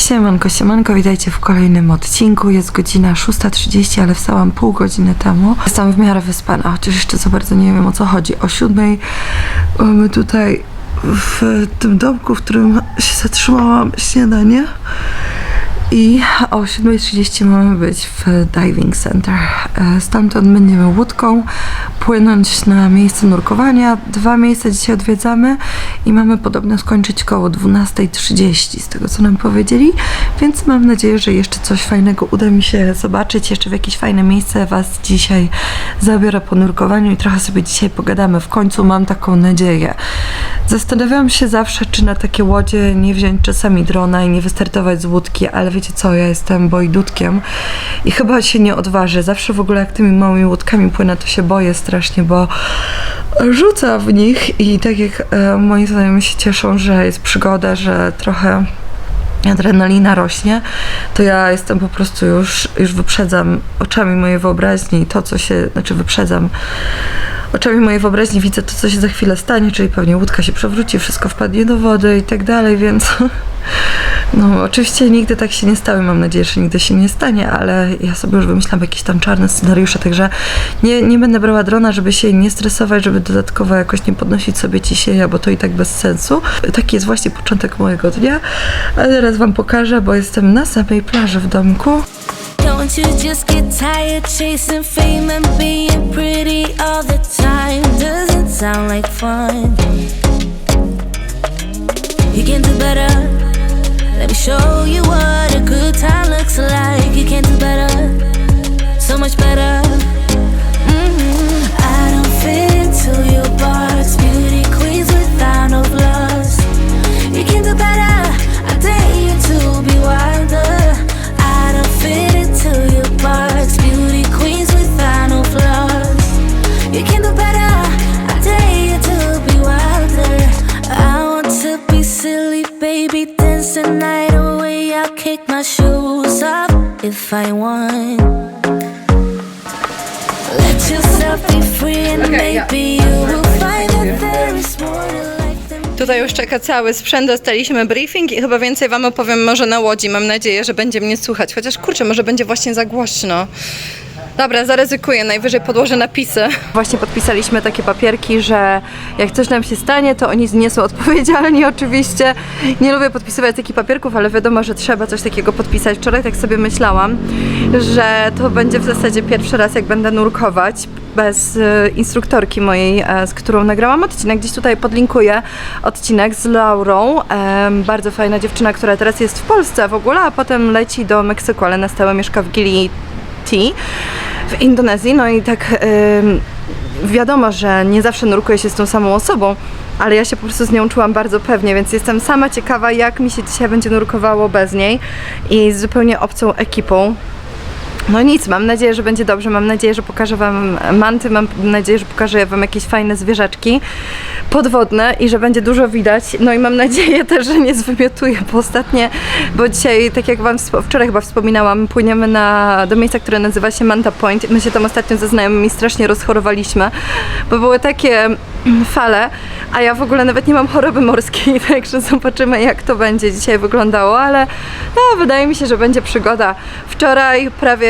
Siemanko, siemanko, witajcie w kolejnym odcinku. Jest godzina 6.30, ale wstałam pół godziny temu. Jestem w miarę wyspana, chociaż jeszcze za bardzo nie wiem o co chodzi. O siódmej mamy tutaj w tym domku, w którym się zatrzymałam śniadanie. I o 7.30 mamy być w Diving Center. E, Stamtąd będziemy łódką płynąć na miejsce nurkowania. Dwa miejsca dzisiaj odwiedzamy i mamy podobno skończyć koło 12.30 z tego co nam powiedzieli, więc mam nadzieję, że jeszcze coś fajnego uda mi się zobaczyć. Jeszcze w jakieś fajne miejsce Was dzisiaj zabiorę po nurkowaniu i trochę sobie dzisiaj pogadamy. W końcu mam taką nadzieję. Zastanawiałam się zawsze, czy na takie łodzie nie wziąć czasami drona i nie wystartować z łódki, ale wiecie co, ja jestem bojdutkiem i chyba się nie odważę. Zawsze w ogóle jak tymi małymi łódkami płynę, to się boję strasznie, bo rzuca w nich i tak jak e, moi znajomi się cieszą, że jest przygoda, że trochę adrenalina rośnie, to ja jestem po prostu już, już wyprzedzam oczami mojej wyobraźni to, co się, znaczy wyprzedzam oczami mojej wyobraźni widzę to, co się za chwilę stanie, czyli pewnie łódka się przewróci, wszystko wpadnie do wody i tak dalej, więc no oczywiście nigdy tak się nie stało i mam nadzieję, że nigdy się nie stanie, ale ja sobie już wymyślam jakieś tam czarne scenariusze, także nie, nie będę brała drona, żeby się nie stresować, żeby dodatkowo jakoś nie podnosić sobie ciśnienia, bo to i tak bez sensu. Taki jest właśnie początek mojego dnia, a teraz wam pokażę, bo jestem na samej plaży w domku. Don't you just get tired chasing fame and being pretty all the time? Doesn't sound like fun. You can do better. Let me show you what a good time looks like. You can do better, so much better. Mhm. I don't fit into your box. My shoes off if I want. Let yourself be free, and maybe you will find that there is more to life than. Tutaj już czeka cały sprzęt, dostaliśmy briefing i chyba więcej Wam opowiem może na łodzi. Mam nadzieję, że będzie mnie słuchać. Chociaż kurczę, może będzie właśnie za głośno. Dobra, zaryzykuję, najwyżej podłożę napisy. Właśnie podpisaliśmy takie papierki, że jak coś nam się stanie, to oni nie są odpowiedzialni oczywiście. Nie lubię podpisywać takich papierków, ale wiadomo, że trzeba coś takiego podpisać. Wczoraj tak sobie myślałam, że to będzie w zasadzie pierwszy raz, jak będę nurkować bez e, instruktorki mojej, e, z którą nagrałam odcinek. Gdzieś tutaj podlinkuję odcinek z Laurą. Bardzo fajna dziewczyna, która teraz jest w Polsce w ogóle, a potem leci do Meksyku, ale na stałe mieszka w Gili W Indonezji. No i tak em, wiadomo, że nie zawsze nurkuję się z tą samą osobą, ale ja się po prostu z nią czułam bardzo pewnie, więc jestem sama ciekawa, jak mi się dzisiaj będzie nurkowało bez niej i z zupełnie obcą ekipą. No nic, mam nadzieję, że będzie dobrze, mam nadzieję, że pokażę Wam manty, mam nadzieję, że pokażę Wam jakieś fajne zwierzaczki podwodne i że będzie dużo widać. No i mam nadzieję też, że nie zwymiotuję, bo ostatnie, bo dzisiaj, tak jak Wam wczoraj chyba wspominałam, płyniemy na, do miejsca, które nazywa się Manta Point. My się tam ostatnio ze znajomymi strasznie rozchorowaliśmy, bo były takie mm, fale, a ja w ogóle nawet nie mam choroby morskiej, także zobaczymy jak to będzie dzisiaj wyglądało, ale no, wydaje mi się, że będzie przygoda. Wczoraj prawie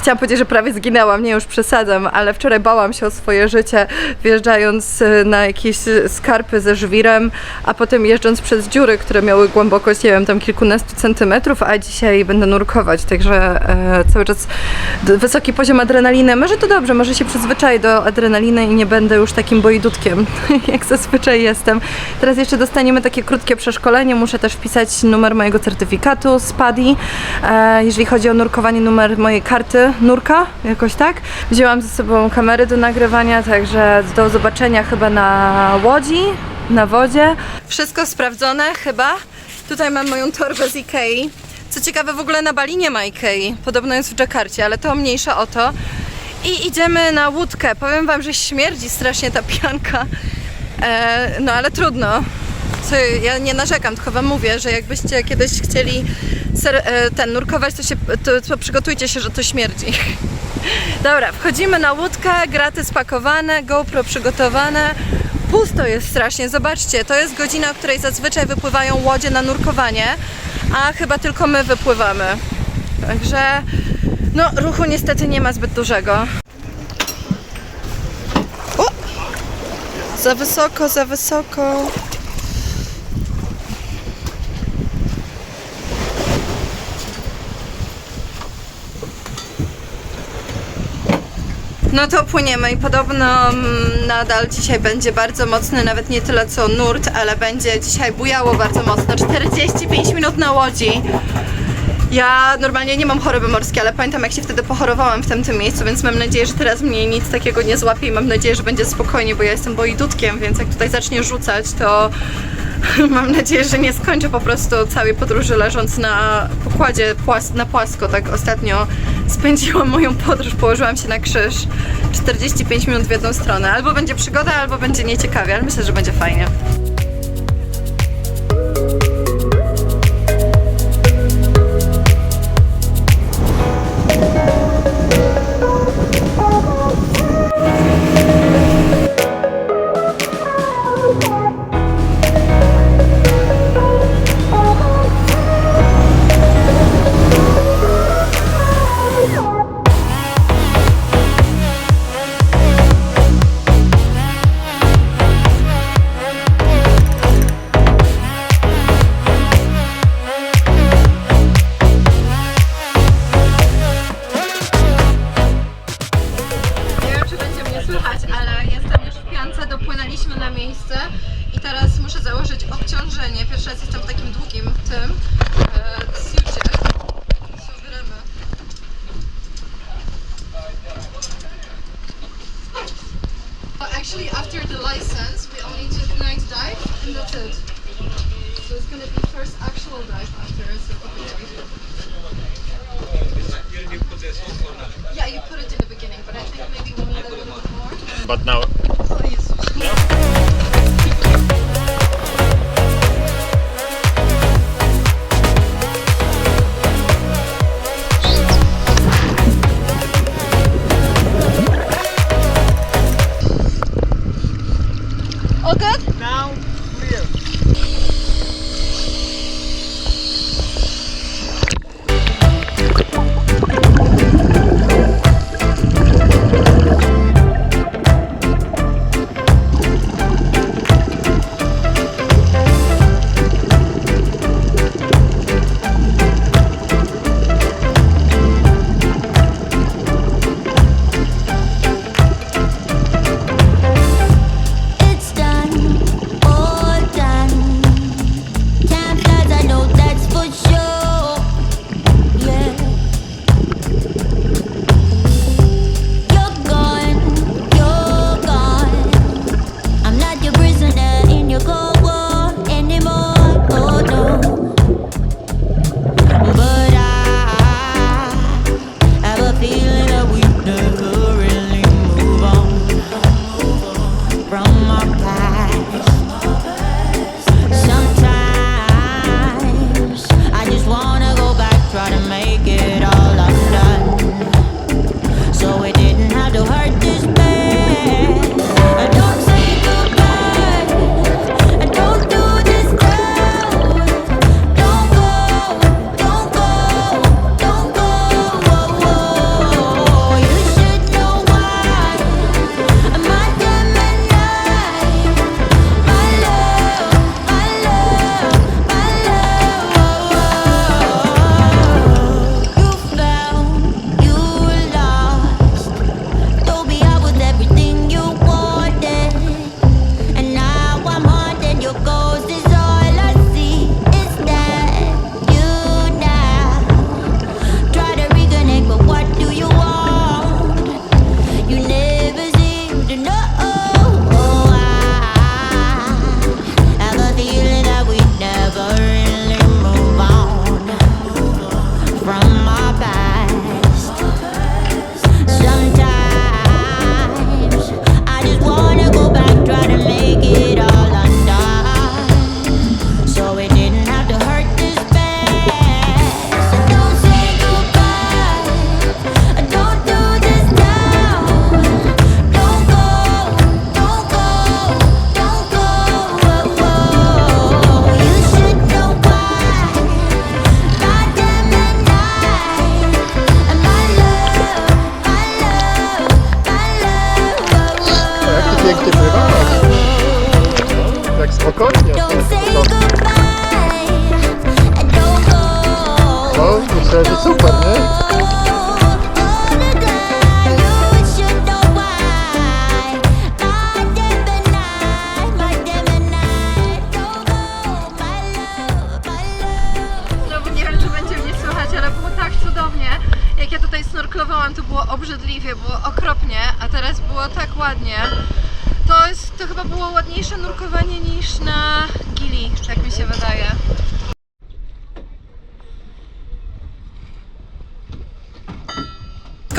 Chciałam powiedzieć, że prawie zginęłam, nie już przesadzam, ale wczoraj bałam się o swoje życie, wjeżdżając e, na jakieś e, skarpy ze żwirem, a potem jeżdżąc przez dziury, które miały głębokość, nie wiem, tam kilkunastu centymetrów, a dzisiaj będę nurkować, także e, cały czas wysoki poziom adrenaliny. Może to dobrze, może się przyzwyczaję do adrenaliny i nie będę już takim bojdutkiem, jak zazwyczaj jestem. Teraz jeszcze dostaniemy takie krótkie przeszkolenie, muszę też wpisać numer mojego certyfikatu z PADI, e, jeżeli chodzi o nurkowanie, numer mojej karty nurka, jakoś tak. Wzięłam ze sobą kamery do nagrywania, także do zobaczenia chyba na łodzi, na wodzie. Wszystko sprawdzone chyba. Tutaj mam moją torbę z Ikei. Co ciekawe, w ogóle na Bali nie ma Ikei. Podobno jest w Dżakarcie, ale to mniejsza o to. I idziemy na łódkę. Powiem Wam, że śmierdzi strasznie ta pianka. E, no ale trudno. Co, ja nie narzekam, tylko wam mówię, że jakbyście kiedyś chcieli ser, e, ten nurkować, to, się, to, to przygotujcie się, że to śmierdzi. Dobra, wchodzimy na łódkę, graty spakowane, GoPro przygotowane. Pusto jest strasznie, zobaczcie, to jest godzina, o której zazwyczaj wypływają łodzie na nurkowanie, a chyba tylko my wypływamy. Także no ruchu niestety nie ma zbyt dużego. O! Za wysoko, za wysoko. No to płyniemy i podobno mm, nadal dzisiaj będzie bardzo mocny, nawet nie tyle co nurt, ale będzie dzisiaj bujało bardzo mocno. 45 minut na łodzi. Ja normalnie nie mam choroby morskiej, ale pamiętam jak się wtedy pochorowałam w tamtym miejscu, więc mam nadzieję, że teraz mnie nic takiego nie złapie i mam nadzieję, że będzie spokojnie, bo ja jestem boidutkiem, więc jak tutaj zacznie rzucać, to mam nadzieję, że nie skończę po prostu całej podróży leżąc na pokładzie płas- na płasko. Tak ostatnio spędziłam moją podróż, położyłam się na krzyż 45 minut w jedną stronę. Albo będzie przygoda, albo będzie nieciekawie, ale myślę, że będzie fajnie. So it's gonna be first actual dive after a certification. Yeah, you put it in the beginning, but I think maybe need a little bit more. But now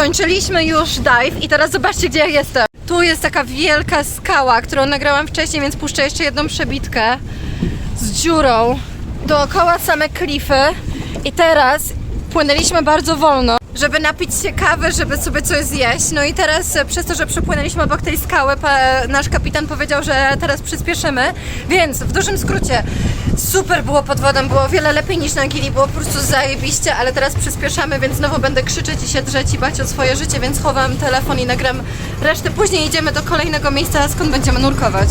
Skończyliśmy już dive i teraz zobaczcie, gdzie ja jestem. Tu jest taka wielka skała, którą nagrałam wcześniej, więc puszczę jeszcze jedną przebitkę z dziurą. Dookoła same klify i teraz płynęliśmy bardzo wolno, żeby napić się kawy, żeby sobie coś zjeść. No i teraz e, przez to, że przepłynęliśmy obok tej skały, nasz kapitan powiedział, że teraz przyspieszymy. Więc w dużym skrócie super było pod wodą, było wiele lepiej niż na gili, było po prostu zajebiście, ale teraz przyspieszamy, więc znowu będę krzyczeć i się drzeć i bać o swoje życie, więc chowam telefon i nagram resztę. Później idziemy do kolejnego miejsca, skąd będziemy nurkować.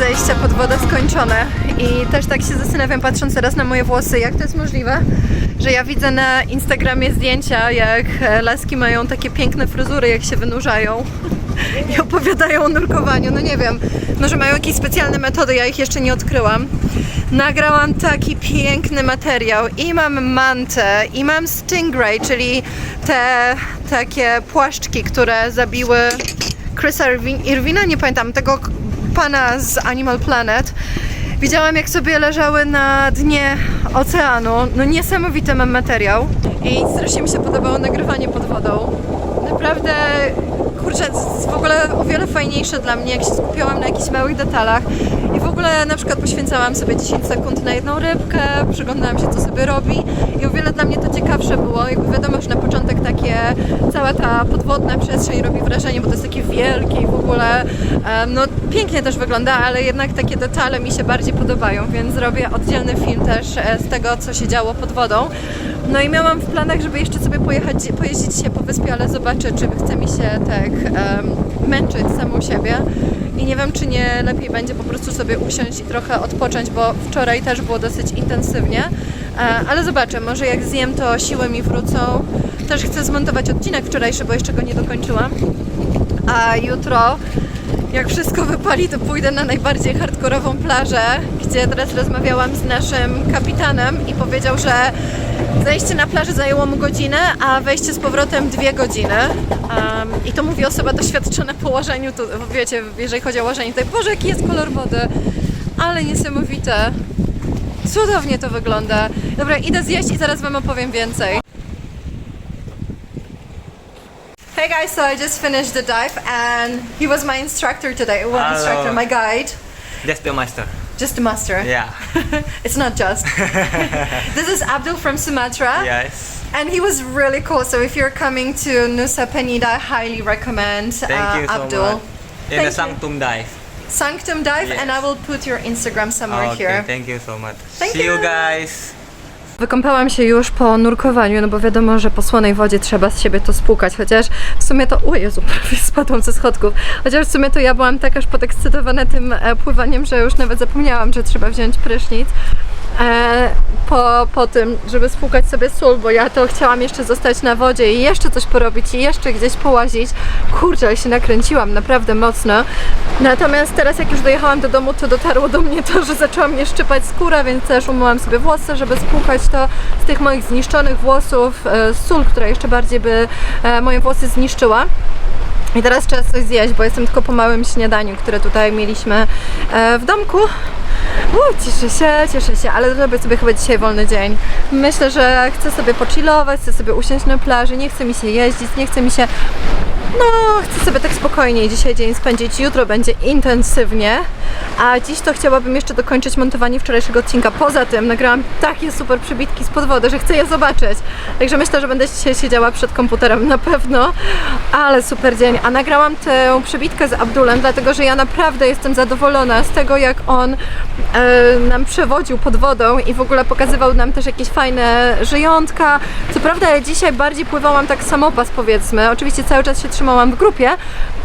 Zejścia pod wodę skończone i też tak się zastanawiam, patrząc teraz na moje włosy, jak to jest możliwe, że ja widzę na Instagramie zdjęcia, jak e, laski mają takie piękne fryzury, jak się wynurzają i opowiadają o nurkowaniu. No nie wiem, może mają jakieś specjalne metody, ja ich jeszcze nie odkryłam. Nagrałam taki piękny materiał i mam mantę, i mam stingray, czyli te takie płaszczki, które zabiły Chrisa Irwin, Irwina, nie pamiętam, tego pana z Animal Planet. Widziałam, jak sobie leżały na dnie oceanu. No niesamowity mam materiał. I strasznie mi się podobało nagrywanie pod wodą. Naprawdę, kurczę, w ogóle o wiele fajniejsze dla mnie, jak się skupiałam na jakichś małych detalach. W ogóle na przykład poświęcałam sobie 10 sekund na jedną rybkę, przyglądałam się, co sobie robi. I o wiele dla mnie to ciekawsze było. Jakby wiadomo, że na początek takie, cała ta podwodna przestrzeń robi wrażenie, bo to jest takie wielkie i w ogóle, no pięknie też wygląda, ale jednak takie detale mi się bardziej podobają, więc zrobię oddzielny film też e, z tego, co się działo pod wodą. No i miałam w planach, żeby jeszcze sobie pojechać, pojeździć się po wyspie, ale zobaczę, czy chce mi się tak em, męczyć samą siebie i nie wiem, czy nie lepiej będzie po prostu sobie usiąść i trochę odpocząć, bo wczoraj też było dosyć intensywnie, E, ale zobaczę, może jak zjem, to siły mi wrócą. Też chcę zmontować odcinek wczorajszy, bo jeszcze go nie dokończyłam. A jutro, jak wszystko wypali, to pójdę na najbardziej hardkorową plażę, gdzie teraz rozmawiałam z naszym kapitanem i powiedział, że zejście na plażę zajęło mu godzinę, a wejście z powrotem dwie godziny. Um, I to mówi osoba doświadczona po łożeniu, tu, wiecie, jeżeli chodzi o łożenie, tutaj, Boże, jaki jest kolor wody, ale niesamowite. Cudownie to wygląda. Dobra, idę zjeść i zaraz Wam opowiem więcej. Hey guys, so I just finished the dive and he was my instructor today. Well, Hello. instructor, my guide. Master. Just a master. Yeah. it's not just. this is Abdul from Sumatra. yes. And he was really cool. So if you're coming to Nusa Penida, I highly recommend Thank uh, you so Abdul. much. In Thank the you. Sanctum dive. Sanctum Dive, and I will put your Instagram somewhere okay, here. thank you so much. Thank See you you. guys. Wykąpałam się już po nurkowaniu, no bo wiadomo, że po słonej wodzie trzeba z siebie to spłukać, chociaż w sumie to, o Jezu, prawie spadłam ze schodków, chociaż w sumie to ja byłam tak aż podekscytowana tym e, pływaniem, że już nawet zapomniałam, że trzeba wziąć prysznic. E, po, po tym, żeby spłukać sobie sól, bo ja to chciałam jeszcze zostać na wodzie i jeszcze coś porobić i jeszcze gdzieś połazić. Kurczę, ale się nakręciłam naprawdę mocno. Natomiast teraz jak już dojechałam do domu, to dotarło do mnie to, że zaczęła mnie szczypać skóra, więc też umyłam sobie włosy, żeby spłukać to z tych moich zniszczonych włosów, e, sól, która jeszcze bardziej by e, moje włosy zniszczyła. I teraz czas coś zjeść, bo jestem tylko po małym śniadaniu, które tutaj mieliśmy w domku. Cieszę się, cieszę się, ale zrobię sobie chyba dzisiaj wolny dzień. Myślę, że chcę sobie pochillować, chcę sobie usiąść na plaży, nie chce mi się jeździć, nie chce mi się... No, chcę sobie tak spokojnie dzisiaj dzień spędzić. Jutro będzie intensywnie, a dziś to chciałabym jeszcze dokończyć montowanie wczorajszego odcinka. Poza tym nagrałam takie super przybitki spod wody, że chcę je zobaczyć. Także myślę, że będę dzisiaj siedziała przed komputerem na pewno, ale super dzień. A nagrałam tę przybitkę z Abdulem, dlatego że ja naprawdę jestem zadowolona z tego, jak on e, nam przewodził pod wodą i w ogóle pokazywał nam też jakieś fajne żyjątka. Co prawda dzisiaj bardziej pływałam tak samopas powiedzmy. Oczywiście cały czas się trzymałam w grupie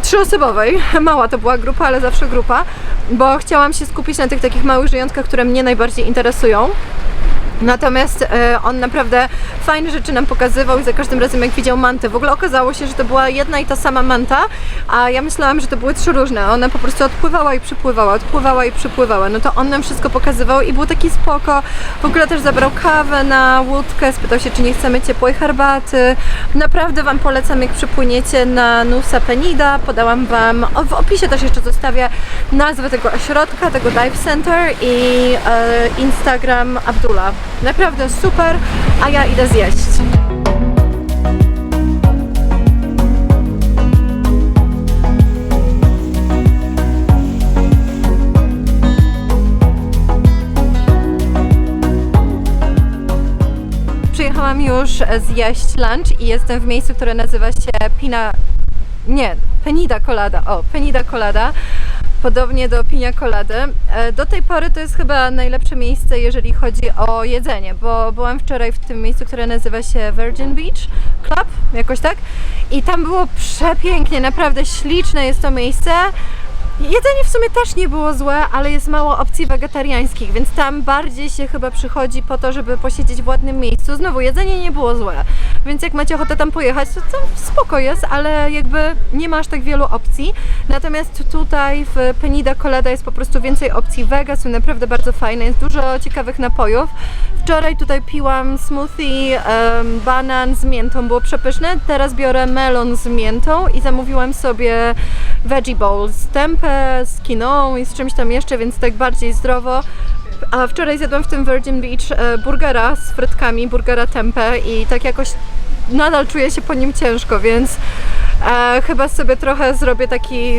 trzyosobowej. Mała to była grupa, ale zawsze grupa, bo chciałam się skupić na tych takich małych żyjątkach, które mnie najbardziej interesują. Natomiast e, on naprawdę fajne rzeczy nam pokazywał i za każdym razem jak widział mantę, w ogóle okazało się, że to była jedna i ta sama manta, a ja myślałam, że to były trzy różne. Ona po prostu odpływała i przypływała, odpływała i przypływała. No to on nam wszystko pokazywał i był taki spoko. W ogóle też zabrał kawę na łódkę, spytał się, czy nie chcemy ciepłej herbaty. Naprawdę Wam polecam, jak przypłyniecie na Nusa Penida. Podałam Wam, w opisie też jeszcze zostawię nazwę tego ośrodka, tego dive center i e, Instagram Abdullah. Naprawdę super, a ja idę zjeść. Przyjechałam już zjeść lunch i jestem w miejscu, które nazywa się Pina... Nie, Penida Colada. O, Penida Colada. Podobnie do Pinia Colady. E, Do tej pory to jest chyba najlepsze miejsce, jeżeli chodzi o jedzenie, bo byłam wczoraj w tym miejscu, które nazywa się Virgin Beach Club, jakoś tak. I tam było przepięknie, naprawdę śliczne jest to miejsce. Jedzenie w sumie też nie było złe, ale jest mało opcji wegetariańskich, więc tam bardziej się chyba przychodzi po to, żeby posiedzieć w ładnym miejscu. Znowu, jedzenie nie było złe, więc jak macie ochotę tam pojechać, to, to spoko jest, ale jakby nie ma aż tak wielu opcji. Natomiast tutaj w Penida Colada jest po prostu więcej opcji wega, są naprawdę bardzo fajne, jest dużo ciekawych napojów. Wczoraj tutaj piłam smoothie em, banan z miętą, było przepyszne. Teraz biorę melon z miętą i zamówiłam sobie veggie bowl z tempeh, z kiną i z czymś tam jeszcze, więc tak bardziej zdrowo. A wczoraj zjadłam w tym Virgin Beach e, burgera z frytkami, burgera tempeh i tak jakoś nadal czuję się po nim ciężko, więc e, chyba sobie trochę zrobię taki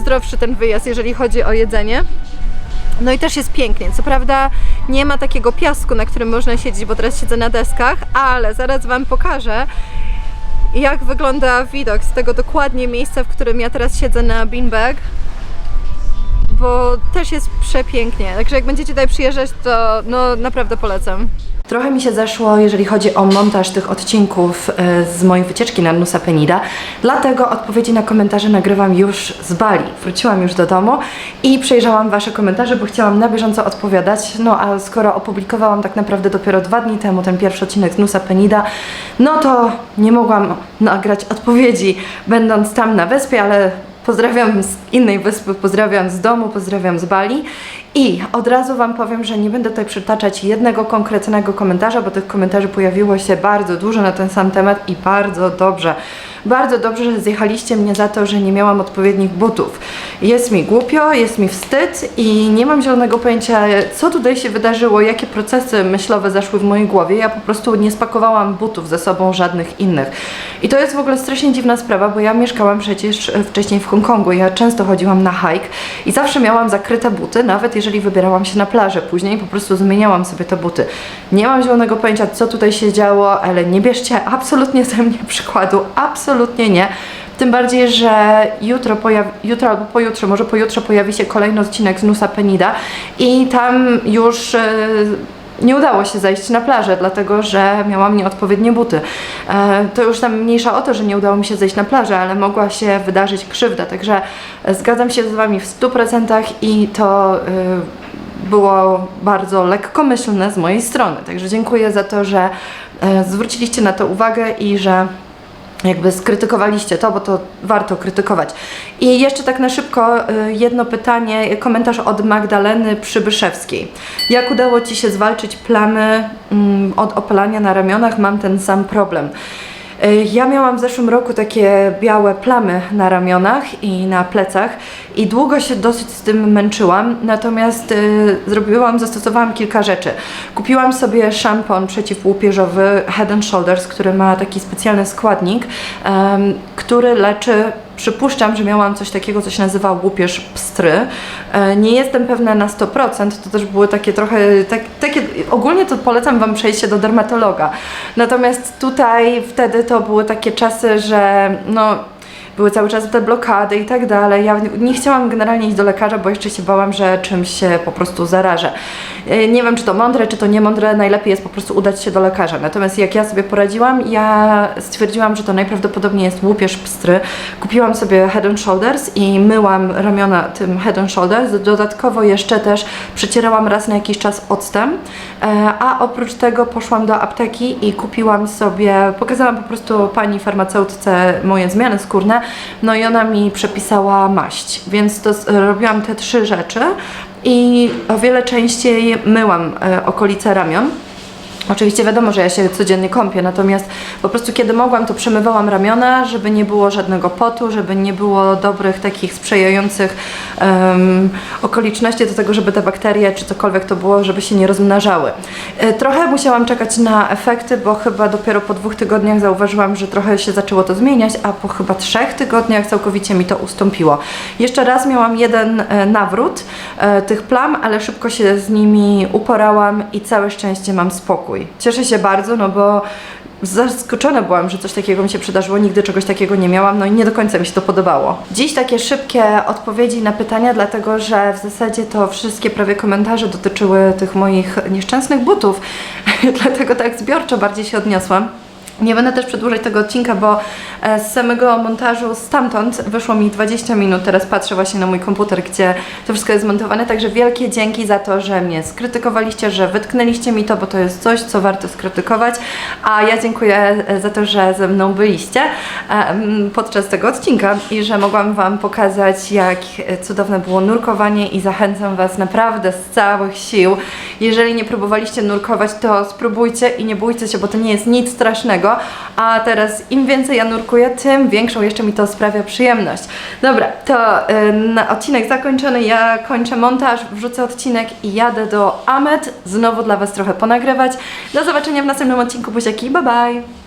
zdrowszy ten wyjazd, jeżeli chodzi o jedzenie. No i też jest pięknie. Co prawda nie ma takiego piasku, na którym można siedzieć, bo teraz siedzę na deskach, ale zaraz Wam pokażę, jak wygląda widok z tego dokładnie miejsca, w którym ja teraz siedzę na beanbag. Bo też jest przepięknie. Także jak będziecie tutaj przyjeżdżać, to no naprawdę polecam. Trochę mi się zeszło, jeżeli chodzi o montaż tych odcinków e, z mojej wycieczki na Nusa Penida, dlatego odpowiedzi na komentarze nagrywam już z Bali. Wróciłam już do domu i przejrzałam Wasze komentarze, bo chciałam na bieżąco odpowiadać. No a skoro opublikowałam tak naprawdę dopiero dwa dni temu ten pierwszy odcinek z Nusa Penida, no to nie mogłam nagrać odpowiedzi, będąc tam na wyspie, ale Pozdrawiam z innej wyspy, pozdrawiam z domu, pozdrawiam z Bali. I od razu Wam powiem, że nie będę tutaj przytaczać jednego konkretnego komentarza, bo tych komentarzy pojawiło się bardzo dużo na ten sam temat i bardzo dobrze. Bardzo dobrze, że zjechaliście mnie za to, że nie miałam odpowiednich butów. Jest mi głupio, jest mi wstyd i nie mam zielonego pojęcia, co tutaj się wydarzyło, jakie procesy myślowe zaszły w mojej głowie. Ja po prostu nie spakowałam butów ze sobą, żadnych innych. I to jest w ogóle strasznie dziwna sprawa, bo ja mieszkałam przecież wcześniej w Hongkongu. Ja często chodziłam na hike i zawsze miałam zakryte buty, nawet jeżeli wybierałam się na plażę. Później po prostu zmieniałam sobie te buty. Nie mam zielonego pojęcia, co tutaj się działo, ale nie bierzcie absolutnie ze mnie przykładu. Absolutnie nie. Tym bardziej, że jutro, jutro albo pojutrze, może pojutrze pojawi się kolejny odcinek z Nusa Penida i tam już e, nie udało się zajść na plażę, dlatego że miałam nieodpowiednie buty. E, to już tam mniejsza o to, że nie udało mi się zejść na plażę, ale mogła się wydarzyć krzywda, także e, zgadzam się z Wami w 100% i to e, było bardzo lekkomyślne z mojej strony. Także dziękuję za to, że zwróciliście na to uwagę i że jakby skrytykowaliście to, bo to warto krytykować. I jeszcze tak na szybko y, jedno pytanie, komentarz od Magdaleny Przybyszewskiej. Jak udało Ci się zwalczyć plamy mm, od opalania na ramionach? Mam ten sam problem. Y, Ja miałam w zeszłym roku takie białe plamy na ramionach i na plecach i długo się dosyć z tym męczyłam, natomiast y, zrobiłam, zastosowałam kilka rzeczy. Kupiłam sobie szampon przeciwłupieżowy Head and Shoulders, który ma taki specjalny składnik, em, który leczy Przypuszczam, że miałam coś takiego, co się nazywa łupież pstry. E, Nie jestem pewna na 100%, to też były takie trochę, tak, takie, ogólnie to polecam Wam przejście do dermatologa. Natomiast tutaj wtedy to były takie czasy, że no były cały czas te blokady i tak dalej. Ja nie chciałam generalnie iść do lekarza, bo jeszcze się bałam, że czymś się po prostu zarażę. E, Nie wiem, czy to mądre, czy to niemądre, najlepiej jest po prostu udać się do lekarza. Natomiast jak ja sobie poradziłam, ja stwierdziłam, że to najprawdopodobniej jest łupież pstry. Kupiłam sobie Head and Shoulders i myłam ramiona tym Head and Shoulders. Dodatkowo jeszcze też przecierałam raz na jakiś czas octem, E, a oprócz tego poszłam do apteki i kupiłam sobie, pokazałam po prostu pani farmaceutce moje zmiany skórne, no i ona mi przepisała maść, więc to robiłam te trzy rzeczy i o wiele częściej myłam e, okolice ramion. Oczywiście wiadomo, że ja się codziennie kąpię, natomiast po prostu kiedy mogłam, to przemywałam ramiona, żeby nie było żadnego potu, żeby nie było dobrych takich sprzyjających em, okoliczności do tego, żeby te bakterie czy cokolwiek to było, żeby się nie rozmnażały. E, Trochę musiałam czekać na efekty, bo chyba dopiero po dwóch tygodniach zauważyłam, że trochę się zaczęło to zmieniać, a po chyba trzech tygodniach całkowicie mi to ustąpiło. Jeszcze raz miałam jeden e, nawrót e, tych plam, ale szybko się z nimi uporałam i całe szczęście mam spokój. Cieszę się bardzo, no bo zaskoczona byłam, że coś takiego mi się przydarzyło, nigdy czegoś takiego nie miałam, no i nie do końca mi się to podobało. Dziś takie szybkie odpowiedzi na pytania, dlatego że w zasadzie to wszystkie prawie komentarze dotyczyły tych moich nieszczęsnych butów, dlatego tak zbiorczo bardziej się odniosłam. Nie będę też przedłużać tego odcinka, bo e, z samego montażu stamtąd wyszło mi 20 minut. Teraz patrzę właśnie na mój komputer, gdzie to wszystko jest zmontowane. Także wielkie dzięki za to, że mnie skrytykowaliście, że wytknęliście mi to, bo to jest coś, co warto skrytykować. A ja dziękuję e, za to, że ze mną byliście e, podczas tego odcinka i że mogłam Wam pokazać, jak cudowne było nurkowanie i zachęcam Was naprawdę z całych sił. Jeżeli nie próbowaliście nurkować, to spróbujcie i nie bójcie się, bo to nie jest nic strasznego. A teraz im więcej ja nurkuję, tym większą jeszcze mi to sprawia przyjemność. Dobra, to y, na odcinek zakończony. Ja kończę montaż, wrzucę odcinek i jadę do Amet. Znowu dla Was trochę ponagrywać. Do zobaczenia w następnym odcinku. Buziaki, bye bye!